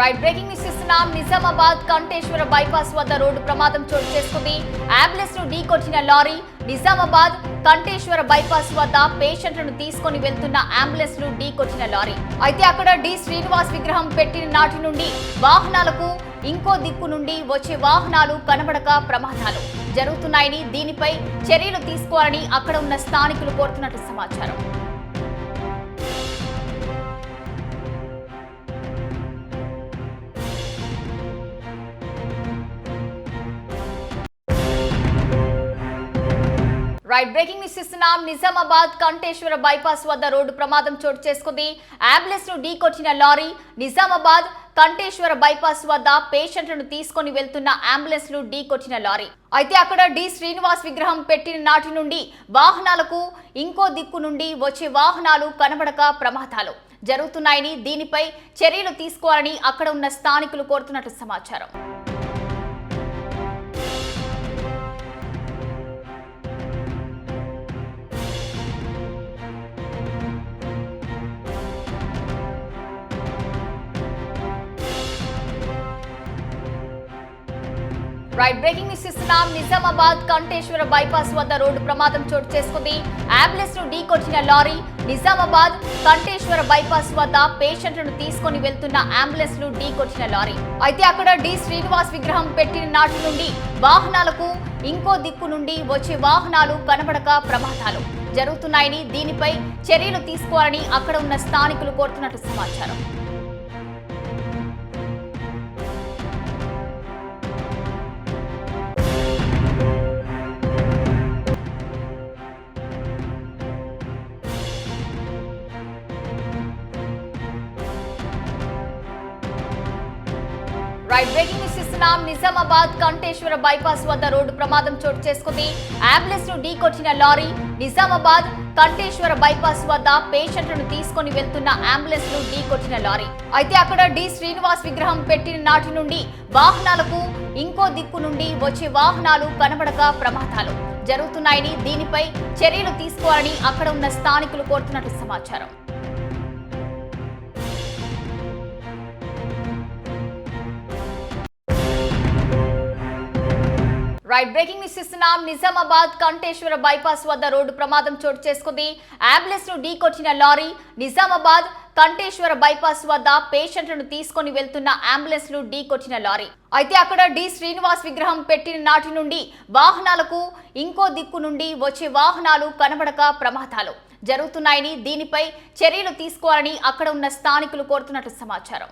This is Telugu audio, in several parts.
రైట్ బ్రేకింగ్ న్యూస్ ఇస్తున్నాం నిజామాబాద్ కంటేశ్వర బైపాస్ వద్ద రోడ్డు ప్రమాదం చోటు చేసుకుంది. అంబులెన్స్ను ఢీకొచ్చిన లారీ నిజామాబాద్ కంటేశ్వర బైపాస్ వద్ద పేషెంట్లను తీసుకొని వెళ్తున్న అంబులెన్స్ను ఢీకొచ్చిన లారీ. అయితే అక్కడ డి శ్రీనివాస్ విగ్రహం పెట్టిన నాటి నుండి వాహనాలకు ఇంకో దిక్కు నుండి వచ్చే వాహనాలు కనబడక ప్రమాదాలు జరుగుతున్నాయని దీనిపై చర్యలు తీసుకోవాలని అక్కడ ఉన్న స్థానికులు కోరుతున్నట్లు సమాచారం. రైట్ బ్రేకింగ్ న్యూస్ ఇస్తున్నాం నిజామాబాద్ కంటేశ్వర బైపాస్ వద్ద రోడ్డు ప్రమాదం చోటు చేసుకుంది. అంబులెన్స్ను ఢీకొట్టిన లారీ నిజామాబాద్ కంటేశ్వర బైపాస్ వద్ద పేషెంట్లను తీసుకొని వెళ్తున్న అంబులెన్స్ను ఢీకొట్టిన లారీ. అయితే అక్కడ డి శ్రీనివాస్ విగ్రహం పెట్టిన నాటి నుండి వాహనాలకు ఇంకో దిక్కు నుండి వచ్చే వాహనాలు కనబడక ప్రమాదాలు జరుగుతున్నాయని దీనిపై చర్యలు తీసుకోవాలని అక్కడ ఉన్న స్థానికులు కోరుతున్నట్లు సమాచారం. రైట్ బ్రేకింగ్ న్యూస్ ఇస్తున్నాం నిజామాబాద్ కంటేశ్వర బైపాస్ వద్ద రోడ్డు ప్రమాదం చోటు చేసుకుంది. అంబులెన్స్ను ఢీకొచ్చిన లారీ నిజామాబాద్ కంటేశ్వర బైపాస్ వద్ద పేషెంట్లను తీసుకొని వెళ్తున్న అంబులెన్స్ను ఢీకొచ్చిన లారీ. అయితే అక్కడ డి శ్రీనివాస్ విగ్రహం పెట్టిన నాటి నుండి వాహనాలకు ఇంకో దిక్కు నుండి వచ్చే వాహనాలు కనబడక ప్రమాదాలు జరుగుతున్నాయని దీనిపై చర్యలు తీసుకోవాలని అక్కడ ఉన్న స్థానికులు కోరుతున్నట్టు సమాచారం. రైట్ బ్రేకింగ్ న్యూస్ ఇస్తున్నాం నిజామాబాద్ కంటేశ్వర బైపాస్ వద్ద రోడ్డు ప్రమాదం చోటు చేసుకుంది. అంబులెన్స్ను ఢీకొచ్చిన లారీ నిజామాబాద్ కంటేశ్వర బైపాస్ వద్ద పేషెంట్లను తీసుకొని వెళ్తున్న అంబులెన్స్ను ఢీకొచ్చిన లారీ. అయితే అక్కడ డి శ్రీనివాస్ విగ్రహం పెట్టిన నాటి నుండి వాహనాలకు ఇంకో దిక్కు నుండి వచ్చే వాహనాలు కనబడక ప్రమాదాలు జరుగుతున్నాయని దీనిపై చర్యలు తీసుకోవాలని అక్కడ ఉన్న స్థానికులు కోరుతున్నట్లు సమాచారం. రైట్ బ్రేకింగ్ న్యూస్ ఇస్తున్నాం నిజామాబాద్ కంటేశ్వర బైపాస్ వద్ద రోడ్డు ప్రమాదం చోటు చేసుకుంది. అంబులెన్స్ను ఢీకొట్టిన లారీ నిజామాబాద్ కంటేశ్వర బైపాస్ వద్ద పేషెంట్లను తీసుకొని వెళ్తున్న అంబులెన్స్ను ఢీకొట్టిన లారీ. అయితే అక్కడ డి శ్రీనివాస్ విగ్రహం పెట్టిన నాటి నుండి వాహనాలకు ఇంకో దిక్కు నుండి వచ్చే వాహనాలు కనబడక ప్రమాదాలు జరుగుతున్నాయని దీనిపై చర్యలు తీసుకోవాలని అక్కడ ఉన్న స్థానికులు కోరుతున్నట్లు సమాచారం.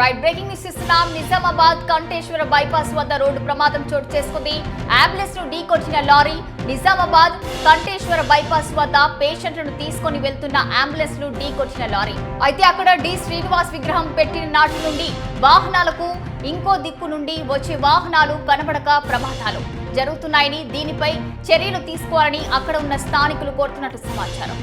రైట్ బ్రేకింగ్ న్యూస్ ఇస్తున్నాం నిజామాబాద్ కంటేశ్వర బైపాస్ వద్ద రోడ్డు ప్రమాదం చోటు చేసుకుంది. అంబులెన్స్ను ఢీకొచ్చిన లారీ నిజామాబాద్ కంటేశ్వర బైపాస్ వద్ద పేషెంట్లను తీసుకొని వెళ్తున్న అంబులెన్స్ను ఢీకొచ్చిన లారీ. అయితే అక్కడ డి శ్రీనివాస్ విగ్రహం పెట్టిన నాటి నుండి వాహనాలకు ఇంకో దిక్కు నుండి వచ్చే వాహనాలు కనబడక ప్రమాదాలు జరుగుతున్నాయని దీనిపై చర్యలు తీసుకోవాలని అక్కడ ఉన్న స్థానికులు కోరుతున్నట్లు సమాచారం.